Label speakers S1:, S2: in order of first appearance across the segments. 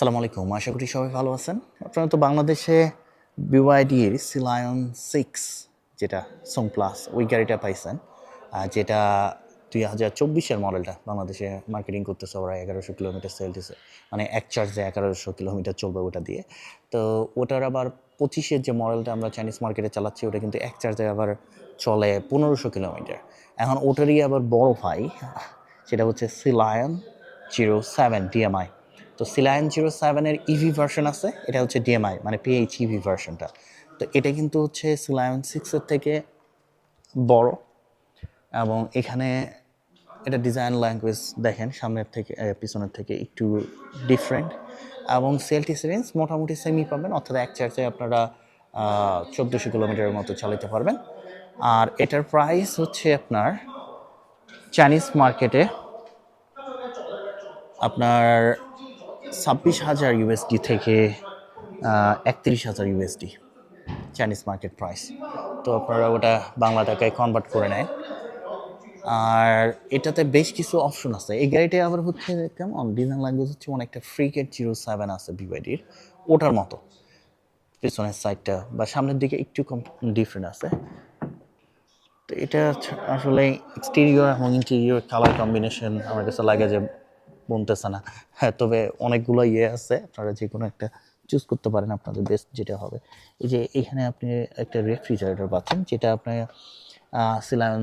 S1: আসসালামু আলাইকুম। আশা করি সবাই ভালো আছেন। আপনারা তো বাংলাদেশে বিওয়াইডির সিলায়ন সিক্স যেটা সোং প্লাস ওই গাড়িটা পাইছেন যেটা দুই হাজার চব্বিশের মডেলটা বাংলাদেশে মার্কেটিং করতেছে ওরা, এগারোশো কিলোমিটার সেল দিছে মানে এক চার্জে এগারোশো কিলোমিটার চলবে ওটা দিয়ে। তো ওটার আবার পঁচিশের যে মডেলটা আমরা চাইনিজ মার্কেটে চালাচ্ছি, ওটা কিন্তু এক চার্জে আবার চলে পনেরোশো কিলোমিটার। এখন ওটারই আবার বড় ভাই, সেটা হচ্ছে সিলায়ন জিরো সেভেন ডিএমআই তো সিলায়ন জিরো সেভেনের ইভি ভার্সন আছে, এটা হচ্ছে ডিএমআই মানে পিএইচ ইভি ভার্সনটা তো এটা কিন্তু হচ্ছে সিলায়ন সিক্সের থেকে বড়, এবং এখানে এটা ডিজাইন ল্যাঙ্গুয়েজ দেখেন, সামনের থেকে পিছনের থেকে একটু ডিফারেন্ট এবং সেলটি সিরিঞ্জ মোটামুটি সেমি পাবেন, অর্থাৎ এক চার্জে আপনারা চোদ্দোশো কিলোমিটারের মতো চালাতে পারবেন। আর এটার প্রাইস হচ্ছে আপনার চাইনিজ মার্কেটে আপনার ছাব্বিশ হাজার ইউএসডি থেকে একত্রিশ হাজার ইউএসডি চাইনিজ মার্কেট প্রাইস তো আপনারা ওটা বাংলা টাকায় কনভার্ট করে নেয় আর এটাতে বেশ কিছু অপশন আছে। এই গাড়িটা আবার হচ্ছে কেমন? ডিজাইন ল্যাঙ্গুয়েজ হচ্ছে অনেকটা ফ্রিকেট জিরো সেভেন আছে বিওয়াইডির ওটার মতো। পেছনের সাইডটা বা সামনের দিকে একটু কম ডিফারেন্ট আছে। তো এটা আসলে এক্সটেরিয়র এবং ইন্টেরিয়র কালার কম্বিনেশন আমার কাছে লাগে যে বলতেছে না। হ্যাঁ তবে অনেকগুলো ইয়ে আছে, আপনারা যে কোনো একটা চুজ করতে পারেন, আপনাদের বেস্ট যেটা হবে। এই যে এখানে আপনি একটা রেফ্রিজারেটর পাচ্ছেন, যেটা আপনি সিলায়ন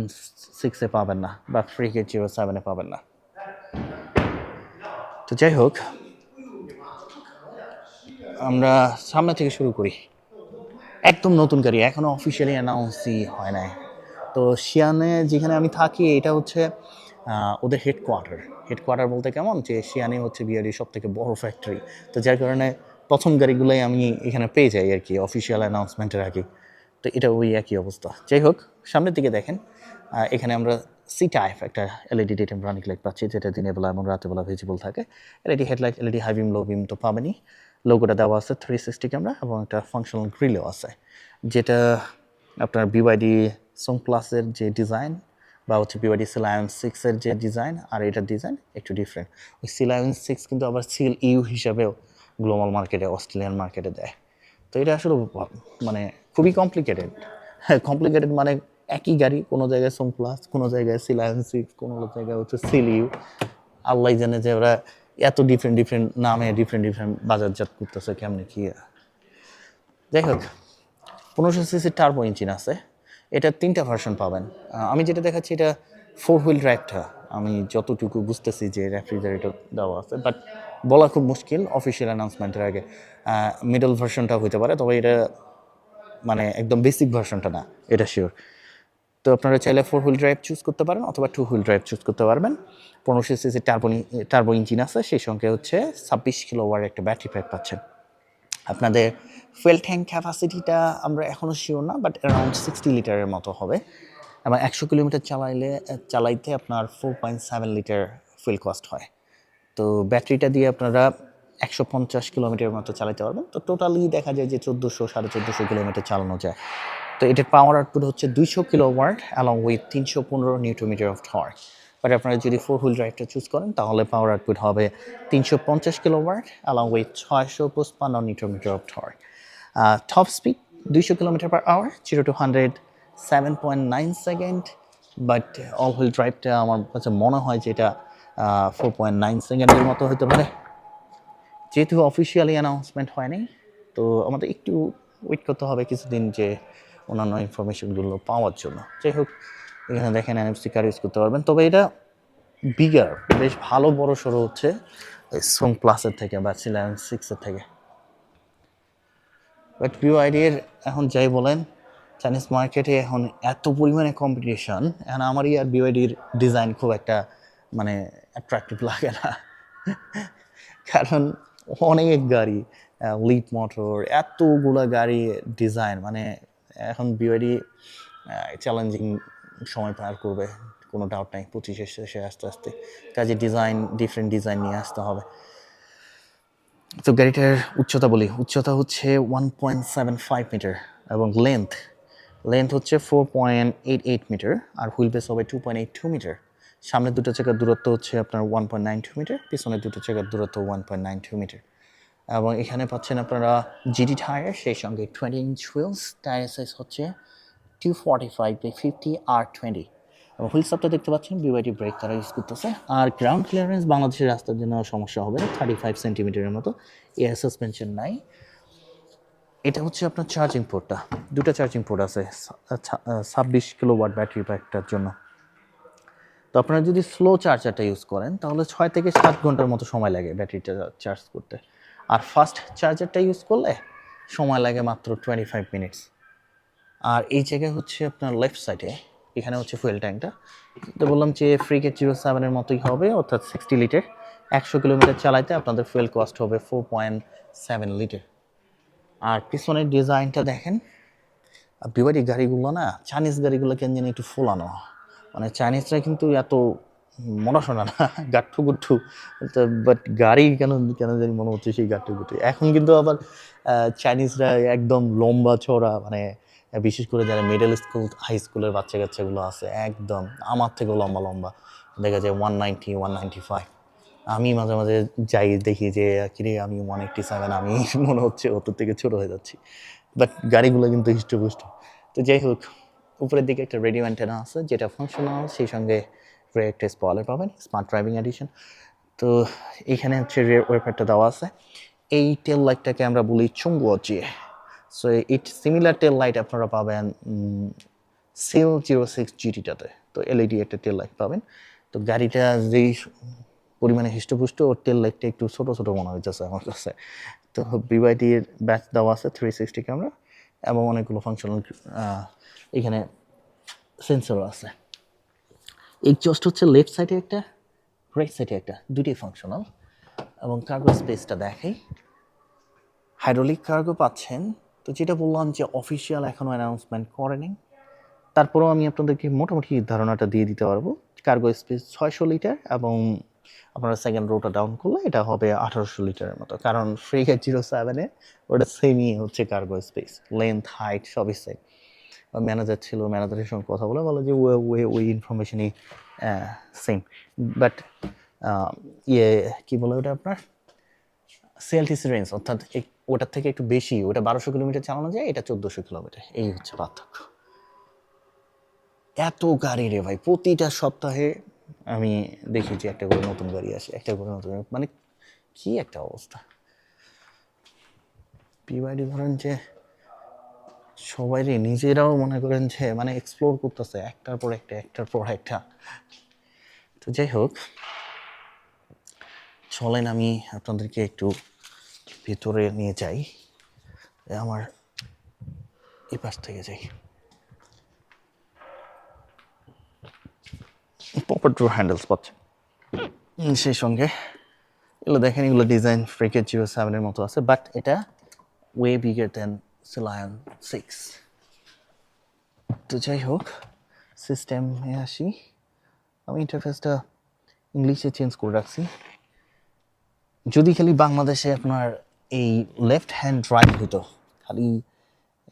S1: সিক্সে পাবেন না বা ফ্রি কে জিরো সেভেনে পাবেন না। তো যাই হোক, আমরা সামনে থেকে শুরু করি। একদম নতুন গাড়ি এখনও অফিসিয়ালি অ্যানাউন্সই হয় নাই। তো শিয়ানে যেখানে আমি থাকি, এটা হচ্ছে ওদের হেডকোয়ার্টার হেডকোয়ার্টার বলতে কেমন? যে শিয়ানে হচ্ছে বিআরই সব থেকে বড় ফ্যাক্টরি তো যার কারণে প্রথম গাড়িগুলোই আমি এখানে পেয়ে যাই আর কি অফিসিয়াল অ্যানাউন্সমেন্টের আগে। তো এটা ওই একই অবস্থা। যাই হোক, সামনের দিকে দেখেন এখানে আমরা সি টাইপ একটা এলইডি ডেটেম রানিং লাইট পাচ্ছি, যেটা দিনের বেলা এবং রাতের বেলা ভিজিবল থাকে। LED headlight LED high beam low beam তো পাবেনই। লোগোটা দেওয়া আছে থ্রি সিক্সটি ক্যামেরা এবং একটা ফাংশনাল গ্রিলও আছে। যেটা আপনার বিওয়াইডি সোং প্লাসের যে ডিজাইন বা হচ্ছে বিওয়াইডি সিলায়ন সিক্সের যে ডিজাইন আর এটার ডিজাইন একটু ডিফারেন্ট ওই সিলায়ন সিক্স কিন্তু আবার সিল ইউ হিসাবেও গ্লোবাল মার্কেটে অস্ট্রেলিয়ান মার্কেটে দেয়। তো এটা আসলে মানে খুবই কমপ্লিকেটেড হ্যাঁ কমপ্লিকেটেড মানে একই গাড়ি, কোনো জায়গায় সোং প্লাস কোনো জায়গায় সিলায়ন সিক্স কোনো জায়গায় হচ্ছে সিল ইউ আল্লাহ জানে যে ওরা এত ডিফারেন্ট ডিফারেন্ট নামে ডিফারেন্ট ডিফারেন্ট বাজারজাত করতেছে কেমনে কি। যাই হোক, পনেরোশো সিসির টার্বো ইঞ্জিন আছে। এটার তিনটা ভার্সন পাবেন। আমি যেটা দেখাচ্ছি এটা ফোর হুইল ড্রাইভটা আমি যতটুকু বুঝতেছি যে রেফ্রিজারেটর দেওয়া আছে বাট বলা খুব মুশকিল অফিসিয়াল অ্যানাউন্সমেন্টের আগে। মিডল ভার্সনটা হইতে পারে, তবে এটা মানে একদম বেসিক ভার্সনটা না, এটা শিওর তো আপনারা চাইলে ফোর হুইল ড্রাইভ চুজ করতে পারেন, অথবা টু হুইল ড্রাইভ চুজ করতে পারবেন। পনেরোশো সিসি টার্বো টার্বো ইঞ্জিন আছে, সেই সঙ্গে হচ্ছে ছাব্বিশ কিলো ওয়ার একটা ব্যাটারি প্যাক পাচ্ছেন। আপনাদের ফুয়েল ট্যাঙ্ক ক্যাপাসিটিটা আমরা এখনও শিওর না বাট অ্যারাউন্ড সিক্সটি লিটারের মতো হবে। এবং একশো কিলোমিটার চালাইলে চালাইতে আপনার four point seven litre fuel cost হয়। তো ব্যাটারিটা দিয়ে আপনারা একশো পঞ্চাশ কিলোমিটার মতো চালাতে পারবেন। তো টোটালি দেখা যায় যে চোদ্দোশো, সাড়ে চোদ্দোশো কিলোমিটার চালানো যায়। তো এটার পাওয়ার আউটপুট হচ্ছে দুইশো কিলো ওয়ার্ড অ্যালং উইথ তিনশো পনেরো নিউটোমিটার অফ টর্ক বাট আপনারা যদি ফোর হুইল ড্রাইভটা চুজ করেন, তাহলে পাওয়ার আউটপুট হবে তিনশো পঞ্চাশ কিলো ওয়ার্ড অ্যালং উইথ ছয়শো পঁচপান্ন newton metre of torque top speed দুইশো kilometre per hour zero to hundred seven point nine second but all wheel ড্রাইভটা আমার কাছে মনে হয় যে এটা ফোর পয়েন্ট নাইন সেকেন্ডের মতো হতে পারে। যেহেতু অফিসিয়ালি অ্যানাউন্সমেন্ট হয়নি, তো আমাদের একটু ওয়েট করতে হবে কিছুদিন যে অন্যান্য ইনফরমেশনগুলো পাওয়ার জন্য। যাই হোক এখানে দেখেন এনএফসি কার ইউজ করতে পারবেন। তবে এটা বিগার বেশ ভালো, বড় সড়ো হচ্ছে। সোং প্লাসের থেকে বা সিলায়ন সিক্সের থেকে। বাট ভিউ আইডিয়ার এখন যাই বলেন চাইনিজ মার্কেটে এখন এত পরিমাণে কম্পিটিশন এখন আমারই আর বিওআইডির ডিজাইন খুব একটা মানে অ্যাট্রাকটিভ লাগে না। কারণ অনেক গাড়ি লিপ মোটর এতগুলো গাড়ি ডিজাইন মানে এখন বিওআইডি চ্যালেঞ্জিং সময় পার করবে, কোনো ডাউট নাই। পঁচিশে শেষে আস্তে আস্তে। কাজে ডিজাইন ডিফারেন্ট ডিজাইন নিয়ে আসতে হবে। তো গাড়িটার উচ্চতা বলি। উচ্চতা হচ্ছে one point seven five metre এবং লেন্থ লেন্থ হচ্ছে four point eight eight metre আর হুইল বেস হবে two point eight two metre সামনের দুটো চাকার দূরত্ব হচ্ছে আপনার one point nine two metre পিছনের দুটো চাকার দূরত্ব one point nine two metre এবং এখানে পাচ্ছেন আপনারা জিডি টায়ার সেই সঙ্গে twenty inch wheels tyre size হচ্ছে two forty five by fifty R twenty এবং হুইল সাপটা দেখতে পাচ্ছেন বিওয়াইটি ব্রেক তারা ইউজ করতেছে। আর গ্রাউন্ড ক্লিয়ারেন্স বাংলাদেশের রাস্তার জন্য সমস্যা হবে না থার্টি ফাইভ সেন্টিমিটারের মতো। এয়ার সাসপেনশন নাই। এটা হচ্ছে আপনার চার্জিং পোর্টটা দুটো চার্জিং পোর্ট আছে ছাব্বিশ কিলো ওয়াট ব্যাটারি প্যাকটার জন্য। তো আপনারা যদি স্লো চার্জারটা ইউজ করেন, তাহলে ছয় থেকে সাত ঘণ্টার মতো সময় লাগে ব্যাটারিটা চার্জ করতে। আর ফাস্ট চার্জারটা ইউজ করলে সময় লাগে মাত্র টোয়েন্টি ফাইভ মিনিটস আর এই জায়গায় হচ্ছে আপনার লেফট সাইডে এখানে হচ্ছে ফুয়েল ট্যাঙ্কটা তো বললাম যে ফ্রি কে জিরো সেভেনের মতোই হবে, অর্থাৎ সিক্সটি লিটার একশো কিলোমিটার চালাইতে আপনাদের ফুয়েল কস্ট হবে ফোর পয়েন্ট সেভেন লিটার আর পিছনের ডিজাইনটা দেখেন। বিবাড়ি গাড়িগুলো না চাইনিজ গাড়িগুলো কেন জানি একটু ফোলানো। মানে চাইনিজরা কিন্তু এত মনে শোনা না গাঠু গুঠু বাট গাড়ি কেন কেন জানি মনে হচ্ছে সেই গাঠু গুঠু এখন কিন্তু আবার চাইনিজরা একদম লম্বা চড়া মানে বিশেষ করে যারা মিডল স্কুল হাই স্কুলের বাচ্চা কাচ্চাগুলো আছে, একদম আমার থেকেও লম্বা লম্বা। দেখা যায় one ninety one ninety five আমি মাঝে মাঝে যাই, দেখি যে, কিরে, আমি ওয়ান এইটটি সেভেন আমি মনে হচ্ছে ওর থেকে ছোট হয়ে যাচ্ছি। বাট গাড়িগুলো কিন্তু হৃষ্টপুষ্ট। তো যাই হোক, উপরের দিকে একটা রেডিও অ্যান্টেনা আছে, যেটা ফাংশনাল সেই সঙ্গে রেয়ার একটা স্পলার পাবেন স্মার্ট ড্রাইভিং এডিশন তো এইখানে হচ্ছে রেয়ার ওয়েপারটা দেওয়া আছে। এই টেল লাইটটাকে আমরা বলি চুম্বুয়াচি so it similar tail light আপনারা পাবেন সেল জিরো সিক্স জিটিটাতে তো এলইডি একটা টেল লাইট পাবেন। তো গাড়িটা যেই পরিমাণে হৃষ্টপুষ্ট, ওর টেল লাইটটা একটু ছোটো ছোটো মনে হইতেছে আমার কাছে। তো বিওয়াইটির ব্যাচ দেওয়া আছে থ্রি সিক্সটি ক্যামেরা এবং অনেকগুলো ফাংশনাল এখানে সেন্সরও আছে। এক্সস্ট হচ্ছে লেফট সাইডে একটা রাইট সাইডে একটা, দুটি ফাংশনাল এবং কার্গো স্পেসটা দেখাই। হাইড্রোলিক কার্গো পাচ্ছেন তো যেটা বললাম যে অফিসিয়াল এখনও অ্যানাউন্সমেন্ট করেনি। তারপরেও আমি আপনাদেরকে মোটামুটি ধারণাটা দিয়ে দিতে পারব। কার্গো স্পেস ছয়শো লিটার এবং আপনারা সেকেন্ড রোটা ডাউন করলে এটা হবে আঠারোশো লিটারের মতো। কারণ ফ্রি জিরো সেভেনে ওটা সেমই হচ্ছে কার্গো স্পেস লেন্থ হাইট সবই সেম ম্যানেজার ছিল ম্যানেজারের সঙ্গে কথা বলে বলে যে ও ওই ওই ইনফরমেশনই সেম বাট ইয়ে কী বলে ওটা আপনার? সেলটিস রেঞ্জ অর্থাৎ ওটার থেকে একটু বেশি, ওটা বারোশো কিলোমিটার চালানো যায়, এটা চোদ্দোশো কিলোমিটার। এই হচ্ছে পার্থক্য। এত গাড়ি রে ভাই, প্রতিটা সপ্তাহে আমি দেখি যে একটা করে নতুন গাড়ি আসে, একটা করে নতুন মানে কি একটা অবস্থা। পিওয়াইডি ধরেন যে সবাই নিজেরাও মনে করেন যে মানে এক্সপ্লোর করতেছে, একটার পর একটা, একটার পর একটা। তো যাই হোক চলেন আমি আপনাদেরকে একটু ভেতরে নিয়ে যাই। আমার এই পাশ থেকে যাই। প্রপার ড্রো হ্যান্ডেলস পাচ্ছেন। সেই সঙ্গে। এগুলো দেখেন এগুলো ডিজাইন ফ্রিকেট জিরো সেভেনের মতো আছে বাট এটা way bigger than Sealion six তো যাই হোক সিস্টেমে আসি। আমি ইন্টারফেসটা ইংলিশে চেঞ্জ করে রাখছি। যদি খালি বাংলাদেশে আপনার এই লেফট হ্যান্ড ড্রাইভ হইতো, খালি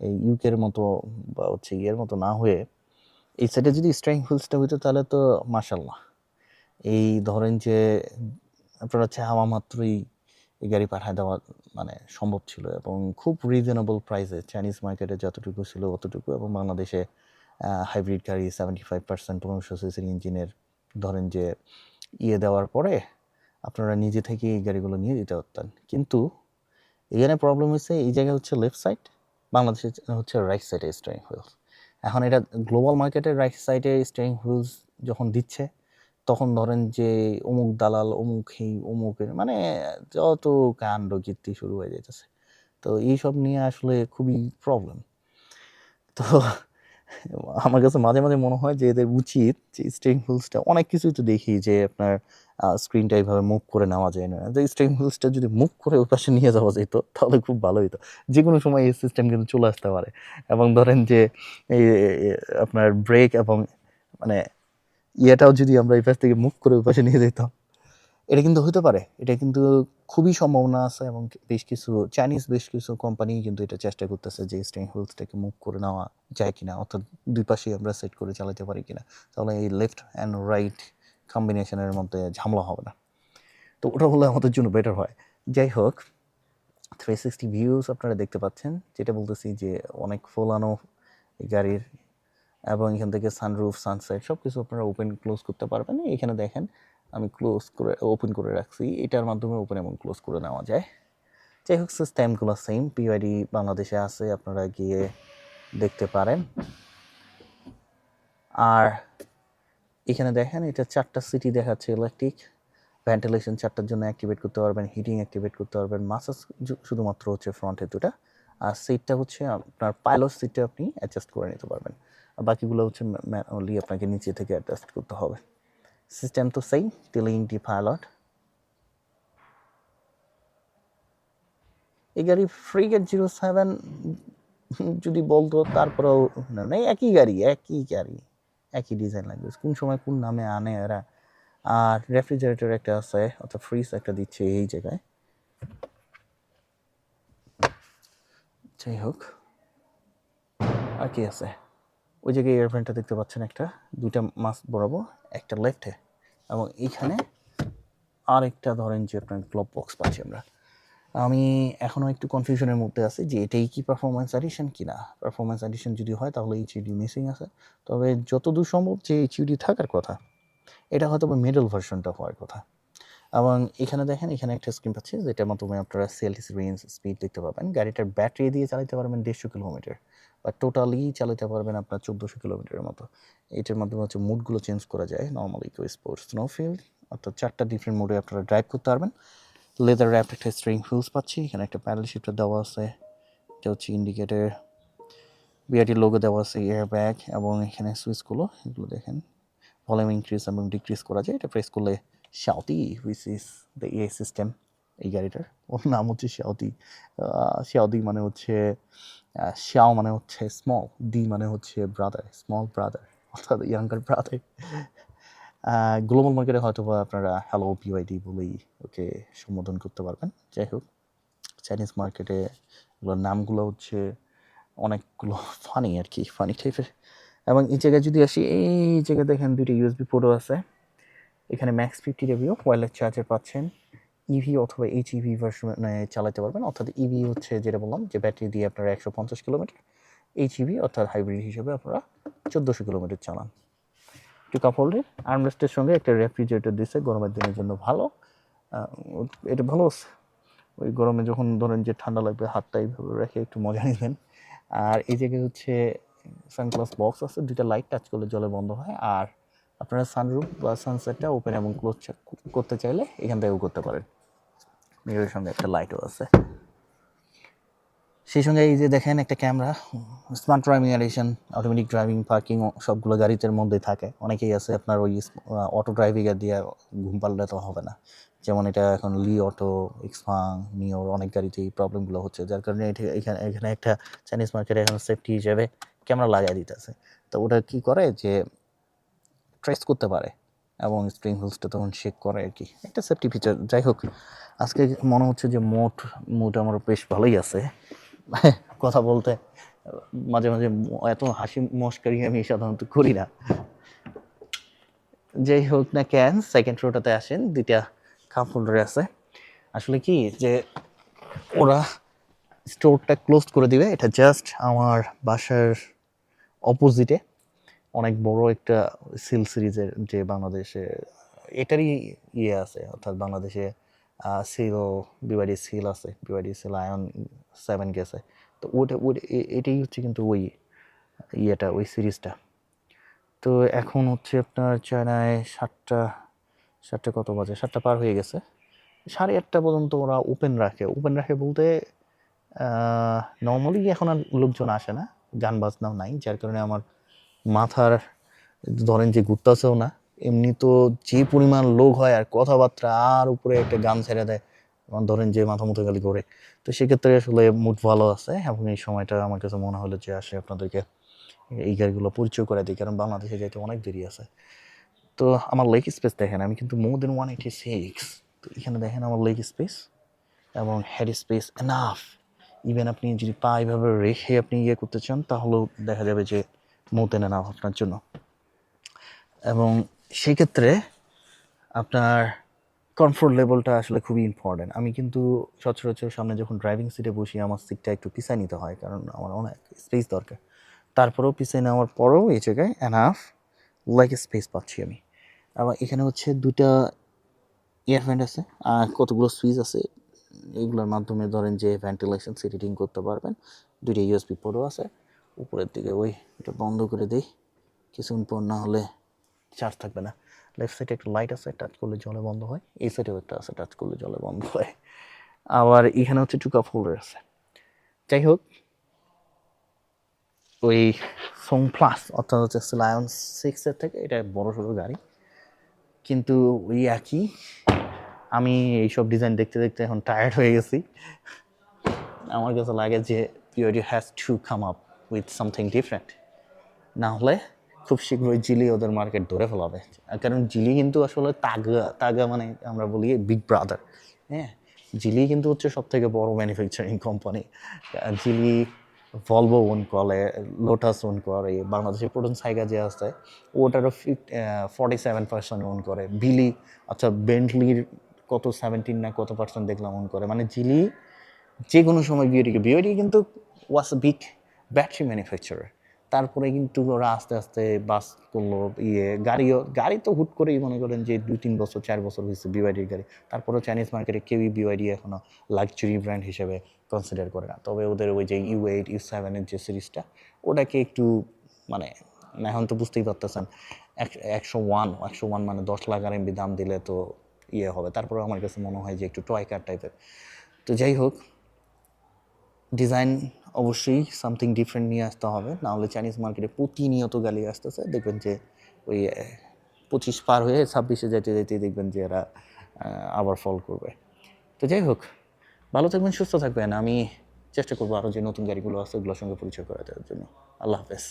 S1: এই ইউকের মতো বা হচ্ছে ইয়ের মতো না হয়ে, এই সাইডে যদি স্ট্রাইং হুইলসটা হইতো তাহলে তো মাশাল্লাহ এই ধরেন যে আপনার হচ্ছে হাওয়া মাত্রই এই গাড়ি পাঠায় দেওয়া মানে সম্ভব ছিল এবং খুব রিজনেবল প্রাইসে চাইনিজ মার্কেটে যতটুকু ছিল অতটুকু এবং বাংলাদেশে হাইব্রিড গাড়ি সেভেন্টি ফাইভ পার্সেন্ট পনেরোশো সিসির ইঞ্জিনের ধরেন যে ইয়ে দেওয়ার পরে আপনারা নিজে থেকে এই গাড়িগুলো নিয়ে যেতে পারতেন। কিন্তু এখানে প্রবলেম হচ্ছে এই জায়গায় হচ্ছে লেফট সাইড বাংলাদেশে হচ্ছে রাইট সাইডে স্টিয়ারিং হুইলস এখন এটা গ্লোবাল মার্কেটে রাইট সাইডে স্টিয়ারিং হুইলস যখন দিচ্ছে, তখন ধরেন যে অমুক দালাল, অমুক এই অমুকের মানে যত কাণ্ড কীর্তি শুরু হয়ে যেতেছে তো এইসব নিয়ে আসলে খুবই প্রবলেম তো আমার কাছে মাঝে মাঝে মনে হয় যে এদের উচিত যে স্টিয়ারিং হুইলসটা অনেক কিছুই তো দেখি যে আপনার স্ক্রিনটা এইভাবে মুভ করে নেওয়া যায় না। যে স্টিয়ারিং হুইলসটা যদি মুভ করে ওই পাশে নিয়ে যাওয়া যেত, তাহলে খুব ভালো হতো যে কোনো সময় এই সিস্টেম কিন্তু চলে আসতে পারে। এবং ধরেন যে, এই আপনার ব্রেক এবং মানে ইয়েটাও যদি আমরা এই পাশ থেকে মুভ করে ওই পাশে নিয়ে যেতাম, এটা কিন্তু হতে পারে। এটা কিন্তু খুবই সম্ভাবনা আছে এবং বেশ কিছু চাইনিজ বেশ কিছু কোম্পানি কিন্তু এটা চেষ্টা করতেছে যে স্টিয়ারিং হুইলসটাকে মুভ করে নেওয়া যায় কিনা, অর্থাৎ দুই পাশেই আমরা সেট করে চালাতে পারি কিনা। তাহলে এই লেফট অ্যান্ড রাইট কম্বিনেশনের মধ্যে ঝামেলা হবে না। তো ওটা হলে আমাদের জন্য বেটার হয়। যাই হোক থ্রি সিক্সটি ভিউজ আপনারা দেখতে পাচ্ছেন। যেটা বলতেছি যে অনেক ফোলানো গাড়ির এবং এখান থেকে সানরুফ সানসাইড সব কিছু আপনারা ওপেন ক্লোজ করতে পারবেন। এখানে দেখেন, আমি ক্লোজ করে ওপেন করে রাখছি। এটার মাধ্যমে ওপেন এবং ক্লোজ করে নেওয়া যায়। যাই হোক সিস্টেমগুলো সেম পিওয়াইডি বাংলাদেশে আছে, আপনারা গিয়ে দেখতে পারেন। আর এখানে দেখেন, এটা চারটা সিটি দেখাচ্ছে ইলেকট্রিক ভেন্টিলেশন চারটার জন্য অ্যাক্টিভেট করতে পারবেন হিটিং অ্যাক্টিভেট করতে পারবেন মাসাজ শুধুমাত্র হচ্ছে ফ্রন্টের দুটা। আর সিটটা হচ্ছে আপনার পাইলট সিটটা আপনি অ্যাডজাস্ট করে নিতে পারবেন। আর বাকিগুলো হচ্ছে ম্যানুয়ালি আপনাকে নিচে থেকে অ্যাডজাস্ট করতে হবে। সিস্টেম তো সেই টেলিংটি পাইলট এই গাড়ি ফ্রিগেট জিরো সেভেন যদি বলতো, তারপরেও না, একই গাড়ি একই গাড়ি। একই ডিজাইন লাগবে। কোন সময় কোন নামে আনে এরা। আর রেফ্রিজারেটর একটা আছে, অর্থাৎ ফ্রিজ একটা দিচ্ছে এই জায়গায়। যাই হোক আর কি আছে? ওই জায়গায় এয়ারপ্লেনটা দেখতে পাচ্ছেন একটা, দুইটা মাছ বরাবর, একটা লেফটে এবং এইখানে আরেকটা ধরেন যে আপনার গ্লোব বক্স পাচ্ছি আমরা। আমি এখনও একটু কনফিউশনের মধ্যে আছি যে এটাই কি পারফরমেন্স এডিশন কি না পারফরমেন্স এডিশন যদি হয় তাহলে এইচইডি মিসিং আছে। তবে যতদূর সম্ভব যে এইচইডি থাকার কথা, এটা হয়তো বা মিডল ভার্সনটা হওয়ার কথা। এবং এখানে দেখেন, এখানে একটা স্ক্রিন পাচ্ছি যেটার মাধ্যমে আপনারা সিএলটিসি রেঞ্জ স্পিড দেখতে পাবেন। গাড়িটার ব্যাটারি দিয়ে চালাতে পারবেন দেড়শো কিলোমিটার বা টোটালি চালাতে পারবেন আপনার চোদ্দোশো কিলোমিটারের মতো। এটার মাধ্যমে হচ্ছে মুডগুলো চেঞ্জ করা যায়। নর্মালি কেউ স্পোর্টস স্নোফিল্ড অর্থাৎ চারটা ডিফারেন্ট মোডে আপনারা ড্রাইভ করতে পারবেন। লেদার র্যাপ একটা স্ট্রিং হুইলস পাচ্ছি। এখানে একটা প্যাডেল শিফটার দেওয়া আছে। এটা হচ্ছে ইন্ডিকেটার বিআরটির লোগো দেওয়া আছে এয়ার ব্যাগ এবং এখানে সুইচগুলো এগুলো দেখেন। ভলিউম ইনক্রিজ এবং ডিক্রিজ করা যায়। এটা প্রেস করলে শাওতি which is the a system এই গাড়িটার। ওর নাম হচ্ছে শাওতি শাওদি মানে হচ্ছে শ্যাও মানে হচ্ছে স্মল ডি মানে হচ্ছে ব্রাদার স্মল ব্রাদার অর্থাৎ ইয়াঙ্গার ব্রাদার গ্লোবাল মার্কেটে হয়তো বা আপনারা হ্যালো পিওয়াইডি বলেই, ওকে, সম্বোধন করতে পারবেন। যাই হোক চাইনিজ মার্কেটে এগুলোর নামগুলো হচ্ছে অনেকগুলো ফানি আর কি ফানি টাইপের এবং এই জায়গায় যদি আসি, এই জায়গায় দেখেন দুইটা ইউএসবি পোর্টও আছে। এখানে ম্যাক্স ফিফটি রেভিউ ওয়ারলেস চার্জার পাচ্ছেন। ইভি অথবা এইচ ইভি ভার্সনে চালাতে পারবেন। অর্থাৎ ইভি হচ্ছে যেটা বললাম, যে ব্যাটারি দিয়ে আপনারা একশো পঞ্চাশ কিলোমিটার এইচ ইভি অর্থাৎ হাইব্রিড হিসেবে আপনারা চোদ্দোশো কিলোমিটার চালান। একটু কাপ হোল্ডার আর্মরেস্টের সঙ্গে একটা রেফ্রিজারেটর দিচ্ছে গরমের দিনের জন্য ভালো। এটা ভালো। ওই গরমে যখন ধরেন যে ঠান্ডা লাগবে, হাতটা এইভাবে রেখে একটু মজা নেবেন। আর এই জায়গায় হচ্ছে সানগ্লাস বক্স আছে, দুইটা লাইট টাচ করলে জলে বন্ধ হয়। আর আপনারা সানরুফ বা সানসেটটা ওপেন এবং ক্লোজ করতে চাইলে এখান থেকেও করতে পারেন। মিররের সঙ্গে একটা লাইটও আছে। সেই সঙ্গে এই যে দেখেন একটা camera, smart driving edition automatic driving parking সবগুলো গাড়িতে মধ্যে থাকে। অনেকেই আছে আপনার ওই অটো ড্রাইভিং দিয়ে ঘুম পারলে তো হবে না। যেমন এটা এখন লি অটো এক্সফাং নিওর অনেক গাড়িতে এই প্রবলেমগুলো হচ্ছে। যার কারণে এখানে এখানে একটা চাইনিজ মার্কেটে এখন সেফটি হিসেবে ক্যামেরা লাগাই দিতেছে। তো ওটা কি করে যে ট্রেস করতে পারে এবং স্প্রিং হুলসটা তখন শেক করে আর কি। একটা সেফটি ফিচার যাই হোক, আজকে মনে হচ্ছে যে মোট মুড আমার বেশ ভালোই আছে। কথা বলতে, মাঝে মাঝে এত হাসি মস্কারি আমি সাধারণত করি না। যাই হোক না কেন সেকেন্ড রোটাতে আসেন, দুইটা কাপ হোল্ডারে আছে। আসলে কি যে, ওরা স্টোরটা ক্লোজ করে দিবে, এটা জাস্ট আমার বাসার অপোজিটে অনেক বড় একটা সিল সিরিজের যে বাংলাদেশে, এটারই ইয়ে আছে, অর্থাৎ বাংলাদেশে সিল বিওয়াইডি সিল আছে বিওয়াইডি সিল আয়ন সেভেন গেছে তো ওটা ওটা এটাই হচ্ছে কিন্তু ওই ইয়েটা, ওই সিরিজটা। তো এখন হচ্ছে আপনার চায়নায় সাতটা সাতটা কত বাজে? সাতটা পার হয়ে গেছে। সাড়ে আটটা পর্যন্ত ওরা ওপেন রাখে। ওপেন রাখে বলতে নর্মালি এখন আর লোকজন আসে না। গান বাজনাও নাই, যার কারণে আমার মাথার, ধরেন যে ঘুরতেছেও না। এমনি তো যে পরিমাণ লোক হয় আর কথাবার্তা আর উপরে একটা গান ছেড়ে দেয় ধরেন যে মাথা মতো গালি করে। তো সেক্ষেত্রে আসলে মুড ভালো আছে। এবং এই সময়টা আমার কাছে মনে হলো যে আসে আপনাদেরকে এই গাড়িগুলো পরিচয় করে দিই, কারণ বাংলাদেশে যেতে অনেক দেরি আছে। তো আমার লেগ স্পেস দেখেন, আমি কিন্তু মোর দেন ওয়ান এইটি সিক্স তো এখানে দেখেন আমার লেগ স্পেস এবং হেড স্পেস এনাফ ইভেন আপনি যদি পা এইভাবে রেখে আপনি ইয়ে করতে চান, তাহলেও দেখা যাবে যে মোর দেন এনাফ আপনার জন্য। এবং সেই ক্ষেত্রে আপনার কমফোর্ট লেভেলটা আসলে খুবই ইম্পর্টেন্ট আমি কিন্তু সচরাচর সামনে যখন ড্রাইভিং সিটে বসি, আমার সিটটা একটু পিছায় নিতে হয়, কারণ আমার অনেক স্পেস দরকার। তারপরেও পিছিয়ে নেওয়ার পরেও এই জায়গায় অ্যানাফ লাইক স্পেস পাচ্ছি আমি। আবার এখানে হচ্ছে দুটা ইয়ারফ্যান্ট আছে, আর কতগুলো সুইচ আছে, এগুলোর মাধ্যমে ধরেন যে ভেন্টিলেশন সিটিং করতে পারবেন। দুইটা ইউএসবি পোর্টও আছে, উপরের দিকে ওই এটা বন্ধ করে দিই, কিছুক্ষণ পর না হলে চার্জ থাকবে না। লেফট সাইডে একটা লাইট আছে টাচ করলে জলে বন্ধ হয়, এই সাইডেও একটা আছে টাচ করলে জলে বন্ধ হয়। আবার এখানে হচ্ছে টু কাপ হোল্ডার আছে। যাই হোক, ওই সোং প্লাস অর্থাৎ হচ্ছে লায়ন সিক্সের থেকে, এটা বড় সড়ো গাড়ি। কিন্তু ওই একই, আমি এইসব ডিজাইন দেখতে দেখতে এখন টায়ার্ড হয়ে গেছি। আমার কাছে লাগে যে puree has to come up with something different না হলে খুব শীঘ্রই জিলি ওদের মার্কেট ধরে ফেলাবে। কারণ জিলি কিন্তু আসলে তাগা তাগা মানে আমরা বলি বিগ ব্রাদার হ্যাঁ? জিলি কিন্তু হচ্ছে সব থেকে বড় manufacturing company Geely Volvo own করে লোটাস ওন করে বাংলাদেশের প্রোটন সাইগা যে আছে, ওটারও ফর্টি সেভেন পার্সেন্ট ওন করে। বিলি আচ্ছা বেন্টলির কত সেভেন্টিন না কত পার্সেন্ট দেখলাম ওন করে। মানে জিলি যে কোনো সময় বিওডিকে বিওডি কিন্তু was a big battery manufacturer তারপরে কিন্তু ওরা আস্তে আস্তে বাস করল ইয়ে গাড়িও, গাড়ি তো হুট করেই মনে করেন যে দুই তিন বছর, চার বছর হয়েছে বিওয়াইডির গাড়ি। তারপরেও চাইনিজ মার্কেটে কেউই বিওয়াইডি এখনও লাক্সারি ব্র্যান্ড হিসেবে কনসিডার করে না। তবে ওদের ওই যে ইউ এইট ইউ সেভেনের যে সিরিজটা ওটাকে একটু মানে এখন তো বুঝতেই পারতেছেন, এক- একশো ওয়ান একশো ওয়ান মানে দশ লাখ আর এমবি দাম দিলে তো ইয়ে হবে। তারপরে আমার কাছে মনে হয় যে একটু টয় কার টাইপের তো যাই হোক ডিজাইন অবশ্যই সামথিং ডিফারেন্ট নিয়ে আসতে হবে। না হলে চাইনিজ মার্কেটে প্রতিনিয়ত গালি আসতেছে। দেখবেন যে ওই পঁচিশ পার হয়ে ছাব্বিশে যেতে যেতে দেখবেন যে এরা আবার ফল করবে। তো যাই হোক, ভালো থাকবেন, সুস্থ থাকবেন। আমি চেষ্টা করব আরও যে নতুন গাড়িগুলো আছে ওগুলোর সঙ্গে পরিচয় করা দেওয়ার জন্য। আল্লাহ হাফেজ।